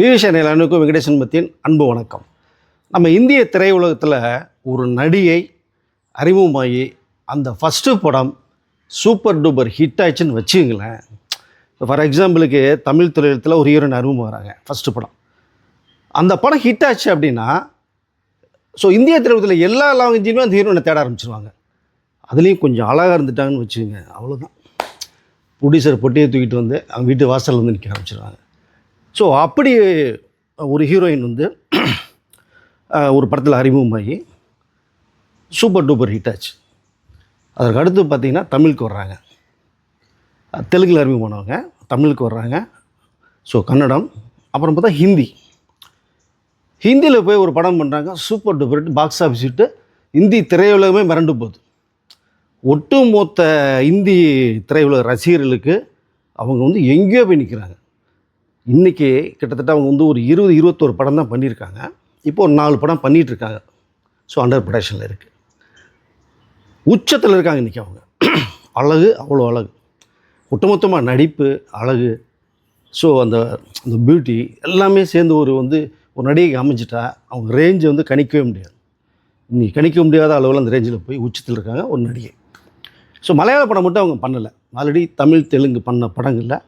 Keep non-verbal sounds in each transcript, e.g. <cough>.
விவிஷன் எல்லாருக்கும் வெங்கடேசன் மத்தியின் அன்பு வணக்கம். நம்ம இந்திய திரையுலகத்தில் ஒரு நடிகை அறிமுகமாகி அந்த ஃபஸ்ட்டு படம் சூப்பர் டூப்பர் ஹிட் ஆச்சுன்னு வச்சுங்களேன் ஃபார் எக்ஸாம்பிளுக்கு தமிழ் திரையுலகத்தில் ஒரு ஹீரோயின் அறிமுகம் வராங்க ஃபஸ்ட்டு படம். அந்த படம் ஹிட் ஆச்சு அப்படின்னா ஸோ இந்திய திரையுலகத்தில் எல்லா லாங்குவேஜிலுமே அந்த ஹீரோயினை தேட ஆரம்பிச்சிருவாங்க. அதுலேயும் கொஞ்சம் அழகாக இருந்துட்டாங்கன்னு வச்சுக்கோங்க அவ்வளோதான் ப்ரொடியூசர் பொட்டியை தூக்கிட்டு வந்து அவங்க வீட்டு வாசலில் வந்து நிற்க ஆரம்பிச்சிருவாங்க. ஸோ அப்படி ஒரு ஹீரோயின் வந்து ஒரு படத்தில் அறிமுகமாகி சூப்பர் டூப்பர் ஹிட் ஆச்சு. அதற்கு அடுத்து பார்த்திங்கன்னா தமிழுக்கு வர்றாங்க. தெலுங்கில் அறிமுகம் அறிமுகமானவங்க தமிழுக்கு வர்றாங்க. ஸோ கன்னடம் அப்புறம் பார்த்தா ஹிந்தி. ஹிந்தியில் போய் ஒரு படம் பண்ணுறாங்க super duper box office hit Hindi திரையுலகமே மிரண்டு போகுது. ஒட்டுமொத்த இந்தி திரையுலக ரசிகர்களுக்கு அவங்க வந்து எங்கேயோ போய் நிற்கிறாங்க இன்றைக்கி கிட்டத்தட்ட அவங்க வந்து ஒரு இருபது இருபத்தோரு படம் தான் பண்ணியிருக்காங்க. இப்போ ஒரு நாலு படம் பண்ணிகிட்ருக்காங்க ஸோ அண்டர் ப்ரொடக்ஷனில் இருக்குது உச்சத்தில் இருக்காங்க இன்றைக்கி அவங்க. <clears throat> அழகு அவ்வளோ அழகு. ஒட்டுமொத்தமாக நடிப்பு அழகு. ஸோ அந்த அந்த பியூட்டி எல்லாமே சேர்ந்து ஒரு வந்து ஒரு நடிகைக்கு அமைஞ்சிட்டா அவங்க ரேஞ்சை வந்து கணிக்கவே முடியாது. நீ கணிக்க முடியாத அளவில் அந்த ரேஞ்சில் போய் உச்சத்தில் இருக்காங்க ஒரு நடிகை. ஸோ மலையாள படம் மட்டும் அவங்க பண்ணலை. ஆல்ரெடி தமிழ் தெலுங்கு பண்ண படங்களில்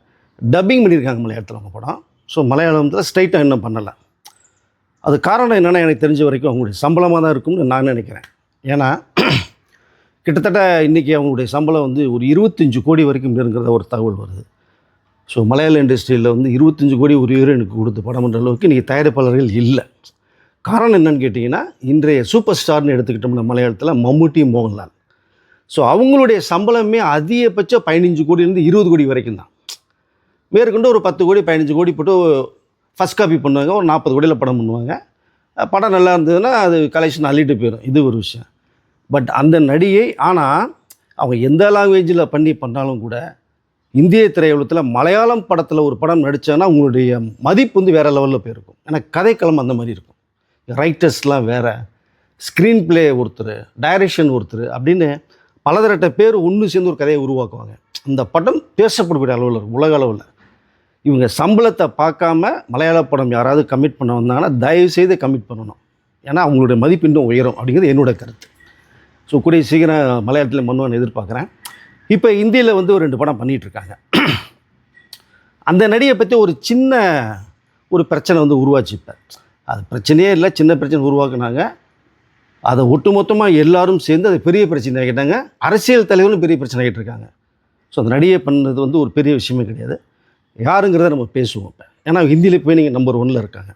டப்பிங் பண்ணியிருக்காங்க மலையாளத்தில் அவங்க படம். ஸோ மலையாளத்தில் ஸ்ட்ரைட்டாக இன்னும் பண்ணலை. அது காரணம் என்னென்னா எனக்கு தெரிஞ்ச வரைக்கும் அவங்களுடைய சம்பளமாக தான் இருக்கும்னு நான் நினைக்கிறேன். ஏன்னா கிட்டத்தட்ட இன்றைக்கி அவங்களுடைய சம்பளம் வந்து ஒரு இருபத்தஞ்சு கோடி வரைக்கும் இருக்கிறத ஒரு தகவல் வருது. ஸோ மலையாள இண்டஸ்ட்ரியில் வந்து இருபத்தஞ்சு கோடி ஒரு எனக்கு கொடுத்து படம் பண்ணுற அளவுக்கு இன்றைக்கி தயாரிப்பாளர்கள் இல்லை. காரணம் என்னன்னு கேட்டிங்கன்னா இன்றைய சூப்பர் ஸ்டார்னு எடுத்துக்கிட்டோம்னா மலையாளத்தில் மம்முட்டி மோகன்லால். ஸோ அவங்களுடைய சம்பளமே அதிகபட்சம் பதினஞ்சு கோடியிலேருந்து இருபது கோடி வரைக்கும் தான். மேற்கொண்டு ஒரு பத்து கோடி பதினஞ்சு கோடி போட்டு ஃபஸ்ட் காப்பி பண்ணுவாங்க. ஒரு நாற்பது கோடியில் படம் பண்ணுவாங்க. படம் நல்லா இருந்ததுன்னா அது கலெக்ஷன் அள்ளிட்டு போயிடும் இது ஒரு விஷயம். பட் அந்த நடிகை ஆனால் அவங்க எந்த லாங்குவேஜில் பண்ணி பண்ணாலும் கூட இந்திய திரையுலகத்தில் மலையாளம் படத்தில் ஒரு படம் நடித்தான்னா உங்களுடைய மதிப்பு வந்து வேறு லெவலில் போயிருக்கும். ஏன்னா கதைக்களம் அந்த மாதிரி இருக்கும். ரைட்டர்ஸ்லாம் வேறு. ஸ்க்ரீன் ப்ளே ஒருத்தர் டைரக்ஷன் ஒருத்தர் அப்படின்னு பலதரட்ட பேர் ஒன்று சேர்ந்து ஒரு கதையை உருவாக்குவாங்க. அந்த படம் பேசப்படக்கூடிய அளவில் இருக்கும் உலக அளவில். இவங்க சம்பளத்தை பார்க்காம மலையாள படம் யாராவது கமிட் பண்ண வந்தாங்கன்னா தயவு செய்து கமிட் பண்ணணும். ஏன்னா அவங்களுடைய மதிப்பு இன்னும் உயரும் அப்படிங்கிறது என்னோட கருத்து. ஸோ கூடிய சீக்கிரம் மலையாளத்தில் பண்ணுவான்னு எதிர்பார்க்குறேன். இப்போ இந்தியில் வந்து ஒரு ரெண்டு படம் பண்ணிகிட்ருக்காங்க. அந்த நடிகை பற்றி ஒரு சின்ன ஒரு பிரச்சனை வந்து உருவாச்சு இப்போ. அது பிரச்சனையே இல்லை சின்ன பிரச்சனை உருவாக்குனாங்க. அதை ஒட்டுமொத்தமாக எல்லாரும் சேர்ந்து அது பெரிய பிரச்சனை ஆகிட்டாங்க. அரசியல் தலைவரும் பெரிய பிரச்சனை ஆகிட்டு இருக்காங்க ஸோ அந்த நடிகை பண்ணது வந்து ஒரு பெரிய விஷயமே கிடையாது. யாருங்கிறத நம்ம பேசுவோம் இப்போ ஏன்னா ஹிந்தியில் போய் நீங்கள் நம்பர் ஒன்னில் இருக்காங்க.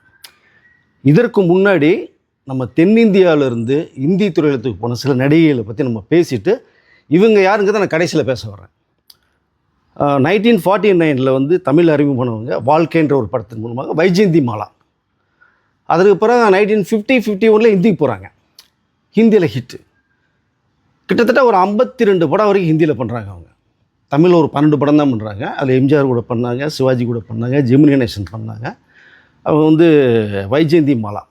இதற்கு முன்னாடி நம்ம தென்னிந்தியாவிலேருந்து இந்தி துறையிலத்துக்கு போன சில நடிகைகளை பற்றி நம்ம பேசிட்டு இவங்க யாருங்கிறத நான் கடைசியில் பேச வர்றேன். நைன்டீன் ஃபார்ட்டி நைனில் வந்து தமிழ் அறிமுகம் பண்ணவங்க வாழ்க்கைன்ற ஒரு படத்தின் மூலமாக வைஜெயந்தி மாலா. அதுக்கு பிறகு நைன்டீன் ஃபிஃப்டி ஃபிஃப்டி ஒனில் ஹிந்திக்கு போகிறாங்க ஹிந்தியில் ஹிட்டு கிட்டத்தட்ட ஒரு ஐம்பத்தி ரெண்டு படம் வரைக்கும் ஹிந்தியில் பண்ணுறாங்க அவங்க. தமிழில் ஒரு பன்னெண்டு படம் தான் பண்ணுறாங்க அதில் எம்ஜிஆர் கூட பண்ணாங்க சிவாஜி கூட பண்ணாங்க ஜெமினி கணேசன் பண்ணாங்க. அவங்க வந்து வைஜெயந்தி மாலா.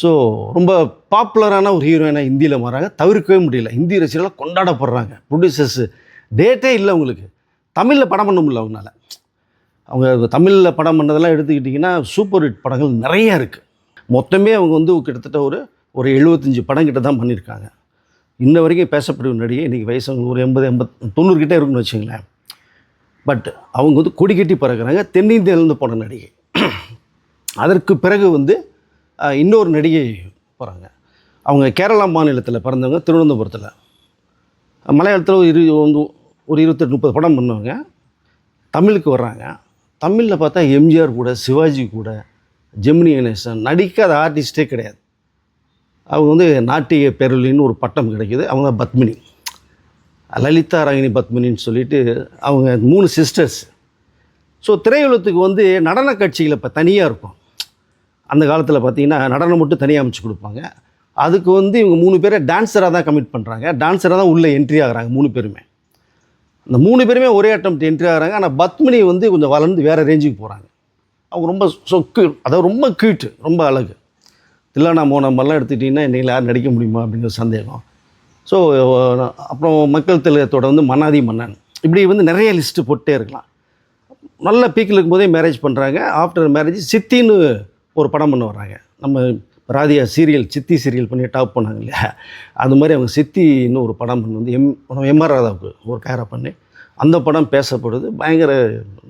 ஸோ ரொம்ப பாப்புலரான ஒரு ஹீரோயினாக ஹிந்தியில் மாறாங்க. தவிர்க்கவே முடியல. ஹிந்தி ரசிகர்களாக கொண்டாடப்படுறாங்க. ப்ரொடியூசர்ஸ் டேட்டே இல்லை அவங்களுக்கு. தமிழில் படம் பண்ண முடியல அவங்களால. அவங்க தமிழில் படம் பண்ணதெல்லாம் எடுத்துக்கிட்டிங்கன்னா சூப்பர் ஹிட் படங்கள் நிறையா இருக்குது மொத்தமே அவங்க வந்து கிட்டத்தட்ட ஒரு ஒரு எழுபத்தஞ்சி படம் கிட்ட தான் பண்ணியிருக்காங்க. இன்ன வரைக்கும் பேசப்படும் நடிகை இன்றைக்கி வயசு ஒரு எண்பது எண்பத் தொண்ணூறு கிட்டே இருக்குன்னு வச்சுங்களேன். பட் அவங்க வந்து கொடி கட்டி பறக்கிறாங்க தென்னிந்தியாவிலேருந்து போன நடிகை. அதற்கு பிறகு வந்து இன்னொரு நடிகை போகிறாங்க அவங்க கேரளா மாநிலத்தில் பிறந்தவங்க திருவனந்தபுரத்தில். மலையாளத்தில் ஒரு இரு வந்து ஒரு இருபத்தெட்டு முப்பது படம் பண்ணுவாங்க. தமிழுக்கு வர்றாங்க. தமிழில் பார்த்தா எம்ஜிஆர் கூட சிவாஜி கூட ஜெமினி கணேசன் நடிக்காத ஆர்டிஸ்டே கிடையாது. அவங்க வந்து நாட்டிய பேரொலின்னு ஒரு பட்டம் கிடைக்குது. அவங்க பத்மினி. லலிதா ராகினி பத்மினின்னு சொல்லிட்டு அவங்க மூணு சிஸ்டர்ஸ் ஸோ திரையுலகத்துக்கு வந்து நடன கட்சிகள் இப்போ தனியாக இருக்கும். அந்த காலத்தில் பார்த்தீங்கன்னா நடனம் மட்டும் தனியாக அமைச்சு கொடுப்பாங்க. அதுக்கு வந்து இவங்க மூணு பேரை டான்ஸராக தான் கமிட் பண்ணுறாங்க டான்ஸராக தான் உள்ளே என்ட்ரி ஆகுறாங்க மூணு பேருமே. அந்த மூணு பேருமே ஒரே அட்டம் என்ட்ரி ஆகுறாங்க. ஆனால் பத்மினி வந்து கொஞ்சம் வளர்ந்து வேறு ரேஞ்சுக்கு போகிறாங்க அவங்க ரொம்ப சொக்கு அதாவது ரொம்ப கீட்டு ரொம்ப அழகு. தில்லானா மோனமெல்லாம் எடுத்துக்கிட்டிங்கன்னா இன்றைக்கி யார் நடிக்க முடியுமா அப்படிங்கிற சந்தேகம். ஸோ அப்புறம் மக்கள் தலையத்தோட வந்து மன்னாதி மன்னன். இப்படி வந்து நிறைய லிஸ்ட்டு போட்டே இருக்கலாம். நல்ல பீக்கில் இருக்கும்போதே மேரேஜ் பண்ணுறாங்க ஆஃப்டர் மேரேஜ் சித்தின்னு ஒரு படம் பண்ண வர்றாங்க. நம்ம ராதியா சீரியல் சித்தி சீரியல் பண்ணி டாப் பண்ணாங்க இல்லையா? அது மாதிரி அவங்க சித்தின்னு ஒரு படம் பண்ணி வந்து எம் எம்ஆர் ராதாவுக்கு ஒரு கேரை பண்ணி அந்த படம் பேசப்படுது. பயங்கர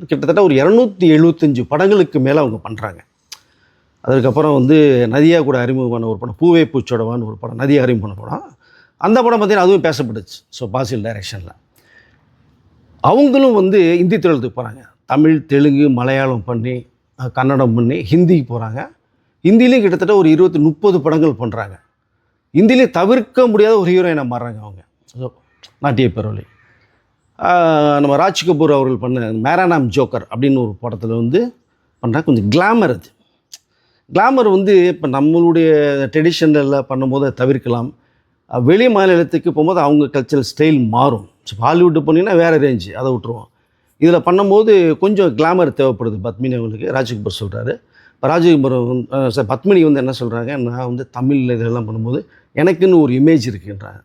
கிட்டத்தட்ட ஒரு இரநூத்தி எழுபத்தஞ்சு படங்களுக்கு மேலே அவங்க பண்ணுறாங்க அதுக்கப்புறம் வந்து நதியாக கூட அறிமுகமான ஒரு படம் பூவே பூச்சோடவான்னு ஒரு படம் நதியாக அறிமுகம் படம். அந்த படம் பார்த்தீங்கன்னா அதுவும் பேசப்பட்டுச்சு ஸோ பாசியல் டைரக்ஷனில் அவங்களும் வந்து இந்தி தொழிலுக்கு போகிறாங்க தமிழ் தெலுங்கு மலையாளம் பண்ணி கன்னடம் பண்ணி ஹிந்திக்கு போகிறாங்க ஹிந்திலையும் கிட்டத்தட்ட ஒரு இருபத்தி முப்பது படங்கள் பண்ணுறாங்க ஹிந்திலே தவிர்க்க முடியாத ஒரு ஹீரோயினாக மாறுறாங்க அவங்க. ஸோ நாட்டிய பேரொலி நம்ம ராஜ் கபூர் அவர்கள் பண்ண மேரா நாம் ஜோக்கர் அப்படின்னு ஒரு படத்தில் வந்து பண்ணுறாங்க கொஞ்சம் கிளாமர் அது. கிளாமர் வந்து இப்போ நம்மளுடைய ட்ரெடிஷனில் பண்ணும்போது தவிர்க்கலாம். வெளி மாநிலத்துக்கு போகும்போது அவங்க கல்ச்சரல் ஸ்டைல் மாறும். ஸோ ஹாலிவுட்டு போனீங்கன்னா வேறு ரேஞ்சு அதை விட்டுருவோம். இதில் பண்ணும்போது கொஞ்சம் கிளாமர் தேவைப்படுது பத்மினி அவங்களுக்கு. ராஜ்கபூர் சொல்கிறாரு இப்போ ராஜ்கபூர் சார் பத்மினி வந்து என்ன சொல்கிறாங்க நான் வந்து தமிழில் இதெல்லாம் பண்ணும்போது எனக்குன்னு ஒரு இமேஜ் இருக்குன்றாங்க.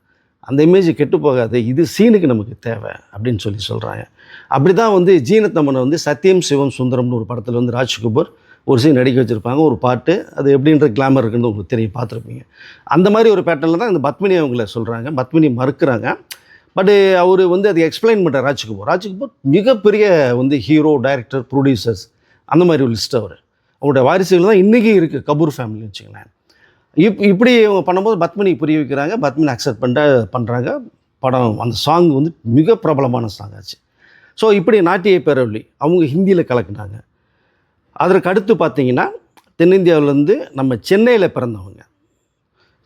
அந்த இமேஜ் கெட்டு போகாது. இது சீனுக்கு நமக்கு தேவை அப்படின்னு சொல்லி சொல்கிறாங்க அப்படி தான் வந்து ஜீனத்தம்மனை வந்து சத்யம் சிவம் சுந்தரம்னு ஒரு படத்தில் வந்து ராஜ்கபூர் ஒரு சீன் நடிக்க வச்சுருப்பாங்க ஒரு பாட்டு அது எப்படின்ற கிளாமர் இருக்குன்னு உங்களுக்கு தெரியும் பார்த்துருப்பீங்க. அந்த மாதிரி ஒரு பேட்டர்னில் தான் இந்த பத்மினி அவங்கள சொல்கிறாங்க பத்மினி மறுக்கிறாங்க. பட்டு அவர் வந்து அதை எக்ஸ்பிளைன் பண்ணுற ராஜ்கபூர் ராஜ்கபூர் மிகப்பெரிய வந்து ஹீரோ டைரக்டர் ப்ரொடியூசர்ஸ் அந்த மாதிரி ஒரு லிஸ்ட் அவர். அவருடைய வாரிசுகள் தான் இன்றைக்கி இருக்குது கபூர் ஃபேமிலி வச்சுங்களேன் இப் இப்படி இவங்க பண்ணும்போது பத்மினி புரிய வைக்கிறாங்க. பத்மினி அக்செப்ட் பண்ணிட்டு பண்ணுறாங்க படம் அந்த சாங் வந்து மிக பிரபலமான சாங் ஆச்சு. ஸோ இப்படி நாட்டிய பேரவழி அவங்க ஹிந்தியில் கலக்குனாங்க. அதற்கு அடுத்து பார்த்தீங்கன்னா தென்னிந்தியாவிலேருந்து நம்ம சென்னையில் பிறந்தவங்க.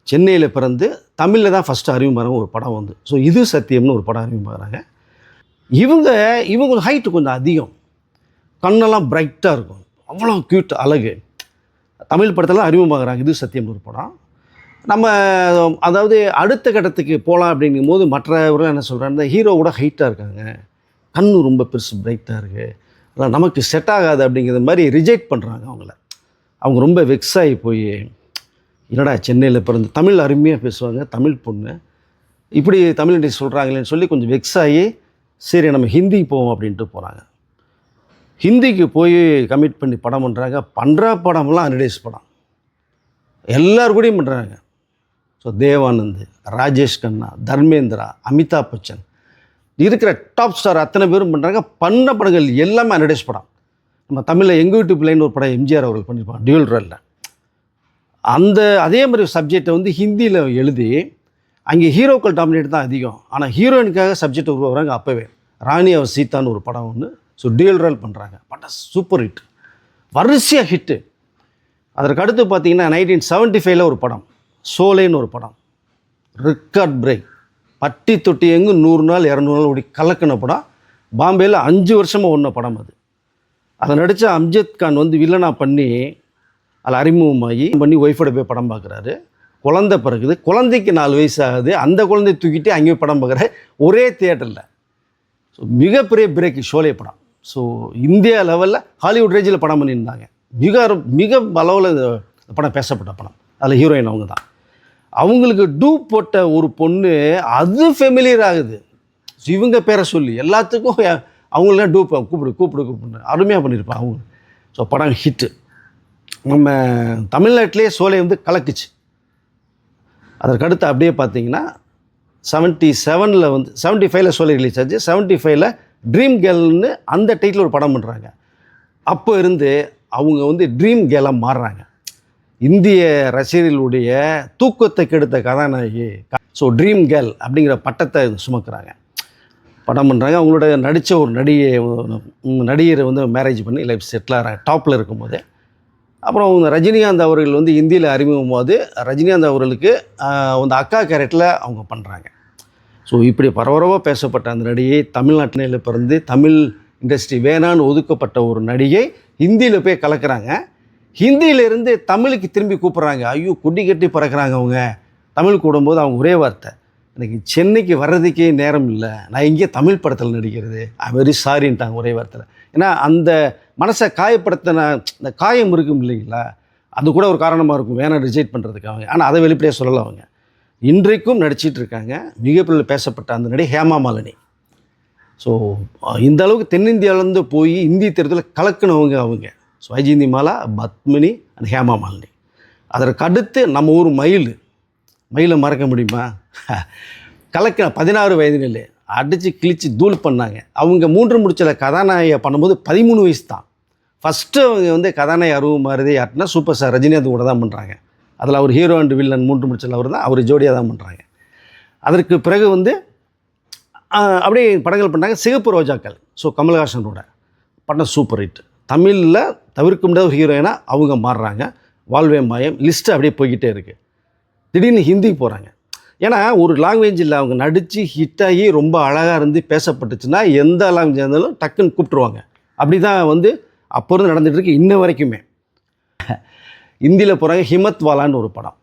சென்னையில் பிறந்து தமிழில் தான் ஃபஸ்ட்டு அறிமுகமாக ஒரு படம் வந்து. ஸோ இது சத்தியம்னு ஒரு படம் அறிமுகமாகறாங்க. இவங்க இவங்க ஹைட்டு கொஞ்சம் அதிகம். கண்ணெல்லாம் பிரைட்டாக இருக்கும். அவ்வளோ க்யூட் அழகு. தமிழ் படத்தில் அறிமுகமாகறாங்க. இது சத்தியம்னு ஒரு படம். நம்ம அதாவது அடுத்த கட்டத்துக்கு போகலாம் அப்படிங்கும் போது மற்றவர்கள் என்ன சொல்கிறாங்க ஹீரோவோட ஹைட்டாக இருக்காங்க. கண்ணு ரொம்ப பெருசு பிரைட்டாக இருக்குது அதான் நமக்கு செட் ஆகாது அப்படிங்கிற மாதிரி ரிஜெக்ட் பண்ணுறாங்க அவங்கள. அவங்க ரொம்ப வெக்ஸ் ஆகி போய் என்னடா சென்னையில் பிறந்து தமிழ் அருமையாக பேசுவாங்க தமிழ் பொண்ணு. இப்படி தமிழ் இண்டஸ்ட்ரி சொல்கிறாங்களேன்னு சொல்லி கொஞ்சம் வெக்ஸ் ஆகி சரி நம்ம ஹிந்திக்கு போவோம் அப்படின்ட்டு போகிறாங்க ஹிந்திக்கு போய் கமிட் பண்ணி படம் பண்ணுறாங்க பண்ணுற படம்லாம் அனிடேஸ் படம். எல்லார் கூடயும் பண்ணுறாங்க ஸோ தேவானந்த் ராஜேஷ் கண்ணா தர்மேந்திரா அமிதாப் பச்சன் இருக்கிற டாப் ஸ்டார் அத்தனை பேரும் பண்ணுறாங்க பண்ண படங்கள் எல்லாமே அனிடேஸ் படம். நம்ம தமிழில் எங்கள் வீட்டு பிள்ளைன்னு ஒரு படம் எம்ஜிஆர் அவர்கள் பண்ணியிருப்பாங்க. டியூல் ரோலில் அந்த அதே மாதிரி சப்ஜெக்டை வந்து ஹிந்தியில் எழுதி அங்கே ஹீரோக்கள் டாமினேட் தான் அதிகம். ஆனால் ஹீரோயினுக்காக சப்ஜெக்ட் உருவாகிறாங்க அப்போவே. ராணி அவர் சீத்தான்னு ஒரு படம் ஒன்று ஸோ டியூல் ரோல் பண்ணுறாங்க படம் சூப்பர் ஹிட் வரிசையாக ஹிட்டு அதற்கு அடுத்து பார்த்தீங்கன்னா நைன்டீன் செவன்ட்டி ஃபைவ்ல ஒரு படம். சோலேன்னு ஒரு படம். ரெக்கார்ட் பிரேக் பட்டி தொட்டி எங்கு நூறு நாள் இரநூறு நாள் ஓடி கலக்கின படம். பாம்பேயில் அஞ்சு வருஷமாக ஒன்ன படம் அது. அதை நடித்த அம்ஜத் கான் வந்து வில்லனாக பண்ணி அதில் அறிமுகமாகி பண்ணி ஒய்ஃபோட போய் படம் பார்க்குறாரு குழந்தை பிறகுது குழந்தைக்கு நாலு வயசு ஆகுது. அந்த குழந்தைய தூக்கிட்டு அங்கேயே படம் பார்க்குற ஒரே தியேட்டரில் ஸோ மிகப்பெரிய பிரேக் ஷோலே படம். ஸோ இந்தியா லெவலில் ஹாலிவுட் ரேஞ்சில் படம் பண்ணியிருந்தாங்க. மிக அரு- மிக அளவில் இந்த படம் பேசப்பட்ட படம். அதில் ஹீரோயின் அவங்க தான். அவங்களுக்கு டூ போட்ட ஒரு பொண்ணு அது ஃபெமிலியர் ஆகுது. இவங்க பேரை சொல்லி எல்லாத்துக்கும் அவங்களாம் டூப் கூப்பிடு கூப்பிடு கூப்பிடு அருமையாக பண்ணியிருப்பான் அவங்க. ஸோ படம் ஹிட்டு நம்ம தமிழ்நாட்டிலே சோலை வந்து கலக்குச்சு. அதற்கடுத்து அப்படியே பார்த்தீங்கன்னா செவன்ட்டி செவனில் வந்து செவன்ட்டி ஃபைவ்ல சோலை ரிலீஸ் ஆச்சு. செவன்ட்டி ஃபைவ்ல ட்ரீம் கேர்ள்னு அந்த டைட்டில் ஒரு படம் பண்ணுறாங்க அப்போ இருந்து அவங்க வந்து ட்ரீம் கேலாக மாறுறாங்க. இந்திய ரசிகர்களுடைய தூக்கத்தை கெடுத்த கதாநாயகி ஸோ ட்ரீம் கேர்ள் அப்படிங்கிற பட்டத்தை சுமக்கிறாங்க. படம் பண்ணுறாங்க அவங்களோட நடித்த ஒரு நடிகை நடிகரை வந்து மேரேஜ் பண்ணி லைஃப் செட்டில் டாப்பில் இருக்கும்போது அப்புறம் அவங்க ரஜினிகாந்த் அவர்கள் வந்து இந்தியில் அறிமுகம் போது ரஜினிகாந்த் அவர்களுக்கு அந்த அக்கா கேரக்டரில் அவங்க பண்ணுறாங்க ஸோ இப்படி பரபரப்பாக பேசப்பட்ட அந்த நடிகை தமிழ்நாட்டில் பிறந்து தமிழ் இண்டஸ்ட்ரி வேணான்னு ஒதுக்கப்பட்ட ஒரு நடிகை ஹிந்தியில் போய் கலக்கிறாங்க. ஹிந்தியிலிருந்து தமிழுக்கு திரும்பி கூப்பிட்றாங்க. ஐயோ குட்டி கட்டி பறக்கிறாங்க அவங்க. தமிழ் கூடும்போது அவங்க ஒரே வார்த்தை. எனக்கு சென்னைக்கு வர்றதுக்கே நேரம் இல்லை. நான் எங்கேயே தமிழ் படத்தில் நடிக்கிறது. ஐ வெரி சாரின்ட்டாங்க ஒரே வார்த்தையில். ஏன்னா அந்த மனசை காயப்படுத்தின இந்த காயம் இருக்கும் இல்லைங்களா? அது கூட ஒரு காரணமாக இருக்கும். வேணாம் ரிஜெக்ட் அவங்க. ஆனால் அதை வெளிப்படையாக சொல்லலை அவங்க. இன்றைக்கும் நடிச்சிட்டு இருக்காங்க. மிகப்பெரிய பேசப்பட்ட அந்த நடி ஹேமா மாலினி. ஸோ இந்த அளவுக்கு தென்னிந்தியாவிலேருந்து போய் இந்தி தேர்தலில் கலக்கினவங்க அவங்க. So Mala Padmini and Hema Malini. அதற்கு அடுத்து நம்ம ஊர் மயில். மயிலை மறக்க முடியுமா? <laughs> கலக்கின பதினாறு வயதினிலே அடித்து கிழிச்சு தூள் பண்ணாங்க. அவங்க மூன்று முடிச்சல கதாநாயகியை பண்ணும்போது பதிமூணு வயசு தான் ஃபஸ்ட்டு அவங்க வந்து கதாநாயக அருவு மாறுதே யாருன்னா சூப்பர் ஸ்டார் ரஜினிகாந்த் கூட தான் பண்ணுறாங்க அதில் அவர் ஹீரோ அண்ட் வில்லன் மூன்று முடிச்சல் அவர் தான் அவர் ஜோடியாக தான் பண்ணுறாங்க அதற்கு பிறகு வந்து அப்படியே படங்கள் பண்ணாங்க சிகப்பு ரோஜாக்கள். ஸோ கமல்ஹாசனோட படம் சூப்பர் ஹிட் தமிழில் தவிர்க்க முடியாத ஒரு ஹீரோயினாக அவங்க மாறுறாங்க. வாழ்வே மாயம். லிஸ்ட்டு அப்படியே போய்கிட்டே இருக்குது திடீர்னு ஹிந்திக்கு போகிறாங்க ஏன்னா ஒரு லாங்குவேஜில் அவங்க நடித்து ஹிட்டாகி ரொம்ப அழகாக இருந்து பேசப்பட்டுச்சுன்னா எந்த லாங்குவேஜ் இருந்தாலும் டக்குன்னு கூப்பிட்ருவாங்க அப்படி தான் வந்து அப்போ இருந்து நடந்துட்டு இன்ன வரைக்குமே. இந்தியில் போகிறாங்க ஹிமத் வாலான்னு ஒரு படம்.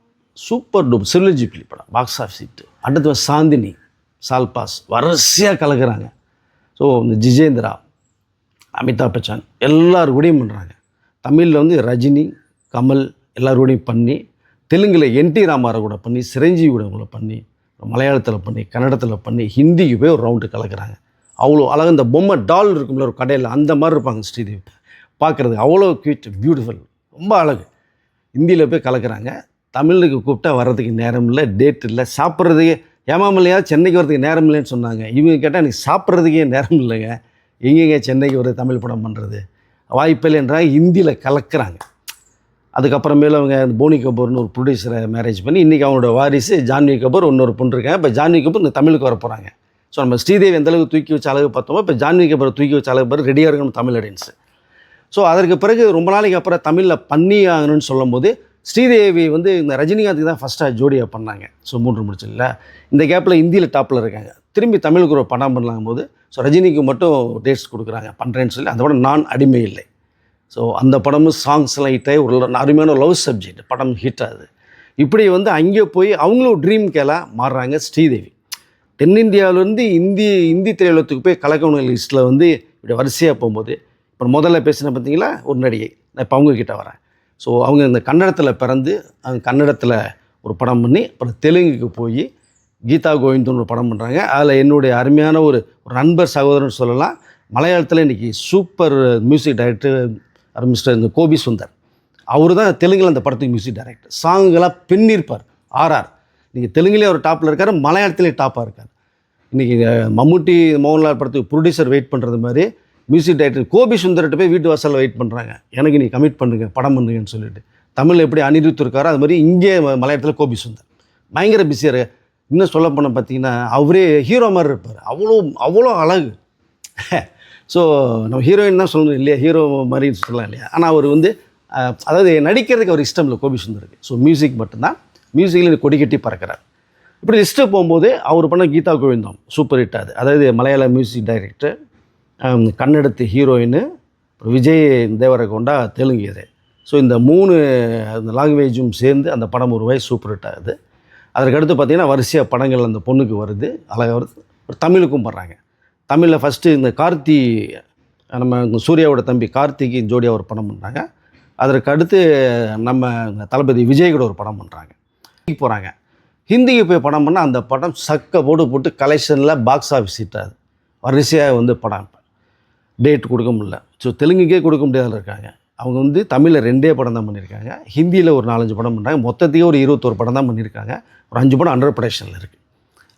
சூப்பர் டூப் சிறுலஜிப்ளி படம். பாக்ஸ் ஆஃப் சீட்டு அடுத்து சாந்தினி சால்பாஸ். வரிசையாக கலக்குறாங்க. ஸோ இந்த ஜிஜேந்திரா அமிதாப் பச்சன் எல்லார் கூடயும் பண்ணுறாங்க தமிழில் வந்து ரஜினி கமல் எல்லாரோடையும் பண்ணி தெலுங்கில் என்டி ராமாராவ் கூட பண்ணி சிரஞ்சீவி கூட கூட பண்ணி மலையாளத்தில் பண்ணி கன்னடத்தில் பண்ணி ஹிந்திக்கு போய் ஒரு ரவுண்டு கலக்கிறாங்க. அவ்வளோ அழகாக இந்த பொம்மை டால் இருக்கும்ல ஒரு கடையில் அந்த மாதிரி இருப்பாங்க ஸ்ரீதேவி. பார்க்குறது அவ்வளோ க்யூட் பியூட்டிஃபுல் ரொம்ப அழகு. ஹிந்தியில் போய் கலக்கிறாங்க. தமிழுக்கு கூப்பிட்டா வர்றதுக்கு நேரம் இல்லை டேட் இல்லை சாப்பிட்றதுக்கே ஏமாமலையா சென்னைக்கு வரதுக்கு நேரம் இல்லைன்னு சொன்னாங்க. இவங்க கேட்டால் எனக்கு சாப்பிட்றதுக்கே நேரம் இல்லைங்க. எங்கெங்க சென்னைக்கு ஒரு தமிழ் படம் பண்ணுறது? வாய்ப்பில்லை என்றால் ஹிந்தியில் கலக்கிறாங்க. அதுக்கப்புறமேல அவங்க போனி கபூர்னு ஒரு ப்ரொடியூசரை மேரேஜ் பண்ணி இன்றைக்கி அவங்களோட வாரிசு ஜான்வி கபூர் இன்னொரு பொண்ணு இருக்காங்க. இப்போ ஜான்வி கபூர் இந்த தமிழுக்கு வர போகிறாங்க ஸோ நம்ம ஸ்ரீதேவி எந்த அளவுக்கு தூக்கி வச்ச அளவு பார்த்தோமோ இப்போ ஜான்வி கபூர் தூக்கி வச்ச அளவு பிறகு ரெடியாக இருக்கணும் தமிழ் ஆடியன்ஸு ஸோ அதற்கு பிறகு ரொம்ப நாளைக்கு அப்புறம் தமிழில் பண்ணி ஆகணும்னு சொல்லும்போது ஸ்ரீதேவி வந்து இந்த ரஜினிகாந்துக்கு தான் ஃபஸ்ட்டாக ஜோடியாக பண்ணாங்க. ஸோ மூன்று முடிச்சில்ல. இந்த கேப்பில் இந்தியில் டாப்பில் இருக்காங்க. திரும்பி தமிழுக்கு ஒரு படம் பண்ணலாங்கும் போது ஸோ ரஜினிக்கு மட்டும் டேட்ஸ் கொடுக்குறாங்க. பண்ணுறேன்னு சொல்லி அந்த படம் நான் அடிமை இல்லை. ஸோ அந்த படமும் சாங்ஸ் லைட்டாக ஒரு அருமையான லவ் சப்ஜெக்ட் படம் ஹிட் ஆகுது. இப்படி வந்து அங்கே போய் அவங்களும் ட்ரீம் கேலாக மாறுறாங்க ஸ்ரீதேவி. தென்னிந்தியாவிலேருந்து இந்தி இந்தி திரையுலகத்துக்கு போய் கலக்கணும் லிஸ்ட்டில் வந்து இப்படி வரிசையாக போகும்போது இப்போ முதல்ல பேசின பார்த்தீங்களா ஒரு நடிகை. நான் இப்போ அவங்கக்கிட்ட வரேன். ஸோ அவங்க இந்த கன்னடத்தில் பிறந்து அவங்க கன்னடத்தில் ஒரு படம் பண்ணி அப்புறம் தெலுங்குக்கு போய் கீதா கோவிந்தன் ஒரு படம் பண்ணுறாங்க அதில் என்னுடைய அருமையான ஒரு ஒரு நண்பர் சகோதரன் சொல்லலாம். மலையாளத்தில் இன்றைக்கி சூப்பர் மியூசிக் டைரக்டர் மிஸ்டர் இந்த கோபி சுந்தர். அவர் தான் தெலுங்கில் அந்த படத்துக்கு மியூசிக் டைரக்டர் சாங்குகளாக பின்னிருப்பார் ஆர்ஆர் நீங்கள் தெலுங்குலேயே அவர் டாப்பில் இருக்கார் மலையாளத்துலேயே டாப்பாக இருக்கார். இன்றைக்கி மம்முட்டி மோகன்லால் படத்துக்கு ப்ரொடியூசர் வெயிட் பண்ணுறது மாதிரி மியூசிக் டைரக்டர் கோபி சுந்தர்கிட்ட போய் வீட்டு வாசலில் வெயிட் பண்ணுறாங்க எனக்கு நீ கமிட் பண்ணுங்க படம் பண்ணுங்கன்னு சொல்லிட்டு. தமிழில் எப்படி அனிருத்து இருக்காரோ அது மாதிரி இங்கே மலையாளத்தில் கோபி சுந்தர். பயங்கர பிஸியாக இன்னும் சொல்ல போனால் பார்த்தீங்கன்னா அவரே ஹீரோ மாதிரி இருப்பார். அவ்வளோ அவ்வளோ அழகு. ஸோ நம்ம ஹீரோயின் தான் சொல்லணும் இல்லையா? ஹீரோ மாதிரி சொல்லலாம் இல்லையா? ஆனால் அவர் வந்து அதாவது நடிக்கிறதுக்கு அவர் இஷ்டம் இல்லை கோபி சுந்தருக்கு ஸோ மியூசிக் மட்டும்தான் மியூசிக்கில் கொடி கட்டி பறக்கிறார். இப்படி லிஸ்ட்டு போகும்போது அவர் பண்ண கீதா கோவிந்தம் சூப்பர் ஹிட் அது. அதாவது மலையாள மியூசிக் டைரக்டர் கண்ணெடுத்து ஹீரோயின் விஜய் தேவரகொண்டா தெலுங்கு இது. ஸோ இந்த மூணு அந்த லாங்குவேஜும் சேர்ந்து அந்த படம் ஒரு வயசு சூப்பர் ஹிட் ஆகுது. அதற்கடுத்து பார்த்திங்கன்னா வரிசையாக படங்கள் அந்த பொண்ணுக்கு வருது. அழகாக வருது ஒரு தமிழுக்கும் படுறாங்க. தமிழில் ஃபஸ்ட்டு இந்த கார்த்தி நம்ம இந்த சூர்யாவோட தம்பி கார்த்திக்கு ஜோடியாக ஒரு படம் பண்ணுறாங்க அதற்கு அடுத்து நம்ம தளபதி விஜய் கூட ஒரு படம் பண்ணுறாங்க போகிறாங்க ஹிந்திக்கு போய் படம் பண்ணால் அந்த படம் சக்க போட்டு போட்டு கலெக்ஷனில் பாக்ஸ் ஆஃபீஸ் ஹிட் வரிசையாக வந்து படம். டேட் கொடுக்க முடியல. ஸோ தெலுங்குக்கே கொடுக்க முடியாத இருக்காங்க. அவங்க வந்து தமிழில் ரெண்டே படம் தான் பண்ணியிருக்காங்க. ஹிந்தியில் ஒரு நாலஞ்சு படம் பண்ணுறாங்க மொத்தத்தையே ஒரு இருபத்தோரு படம் தான் பண்ணியிருக்காங்க. ஒரு அஞ்சு படம் அண்டர் ப்ரொடக்ஷனில் இருக்குது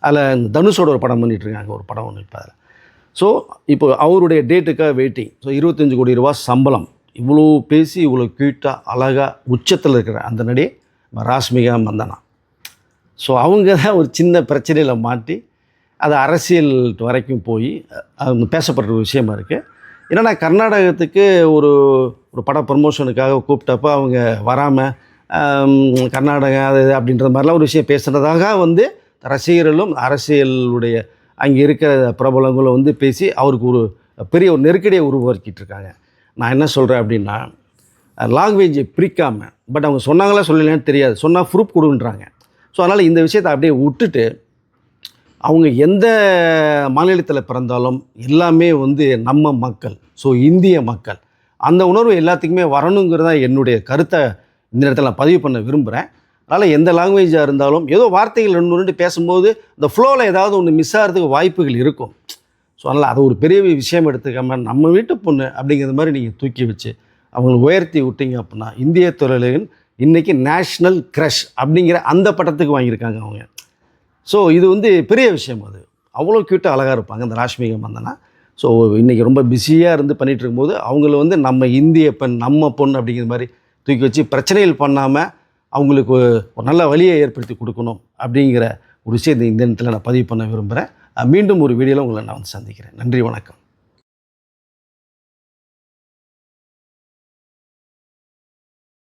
அதில் தனுஷோட ஒரு படம் பண்ணிகிட்டு இருக்காங்க ஒரு படம் ஒன்று இப்போ அதில். ஸோ இப்போ அவருடைய டேட்டுக்காக வெயிட்டிங் ஸோ இருபத்தஞ்சி கோடி ரூபா சம்பளம். இவ்வளோ பேசி இவ்வளோ க்யூட்டாக அழகாக உச்சத்தில் இருக்கிற அந்த நடி ராஷ்மிகா மந்தனா. ஸோ அவங்க தான் ஒரு சின்ன பிரச்சனையில் மாட்டி அது அரசியல் வரைக்கும் போய் அவங்க பேசப்படுற ஒரு விஷயமா இருக்குது என்னன்னா கர்நாடகத்துக்கு ஒரு ஒரு பட ப்ரமோஷனுக்காக கூப்பிட்டப்போ அவங்க வராமல் கர்நாடகா அது இது அப்படின்ற மாதிரிலாம் ஒரு விஷயம் பேசுகிறதாக வந்து ரசிகர்களும் அரசியலுடைய அங்கே இருக்கிற பிரபலங்களும் வந்து பேசி அவருக்கு ஒரு பெரிய ஒரு நெருக்கடியை உருவாக்கிட்டு இருக்காங்க நான் என்ன சொல்கிறேன் அப்படின்னா லாங்குவேஜை பிரிக்காமல் பட் அவங்க சொன்னாங்களா சொல்லலையான்னு தெரியாது. சொன்னால் ப்ரூஃப் கொடுன்றாங்க. ஸோ அதனால் இந்த விஷயத்தை அப்படியே விட்டுட்டு அவங்க எந்த மாநிலத்தில் பிறந்தாலும் எல்லாமே வந்து நம்ம மக்கள் ஸோ இந்திய மக்கள். அந்த உணர்வு எல்லாத்துக்குமே வரணுங்கிறதா என்னுடைய கருத்தை இந்த இடத்துல நான் பதிவு பண்ண விரும்புகிறேன் அதனால் எந்த லாங்குவேஜாக இருந்தாலும் ஏதோ வார்த்தைகள் ரெண்டு ரெண்டு பேசும்போது இந்த ஃப்ளோவில் ஏதாவது ஒன்று மிஸ் ஆகிறதுக்கு வாய்ப்புகள் இருக்கும். ஸோ அதனால் அதை ஒரு பெரிய விஷயம் எடுத்துக்காம நம்ம வீட்டு பொண்ணு அப்படிங்கிற மாதிரி நீங்கள் தூக்கி வச்சு அவங்களை உயர்த்தி விட்டீங்க அப்படின்னா இந்திய தொழிலின் இன்றைக்கி நேஷ்னல் க்ரஷ் அப்படிங்கிற அந்த பட்டத்துக்கு வாங்கியிருக்காங்க அவங்க. ஸோ இது வந்து பெரிய விஷயம் அது. அவ்வளோ க்யூட்டாக அழகாக இருப்பாங்க இந்த ராஷ்மிகம் வந்தனா ஸோ இன்றைக்கி ரொம்ப பிஸியாக இருந்து பண்ணிகிட்டு இருக்கும்போது அவங்கள வந்து நம்ம இந்திய பெண் நம்ம பொண்ணு அப்படிங்கிற மாதிரி தூக்கி வச்சு பிரச்சனைகள் பண்ணாமல் அவங்களுக்கு ஒரு நல்ல வழியை ஏற்படுத்தி கொடுக்கணும் அப்படிங்கிற ஒரு விஷயத்தை இந்த நேரத்தில் நான் பதிவு பண்ண விரும்புகிறேன் மீண்டும் ஒரு வீடியோவில் உங்களை நான் வந்து சந்திக்கிறேன். நன்றி வணக்கம்.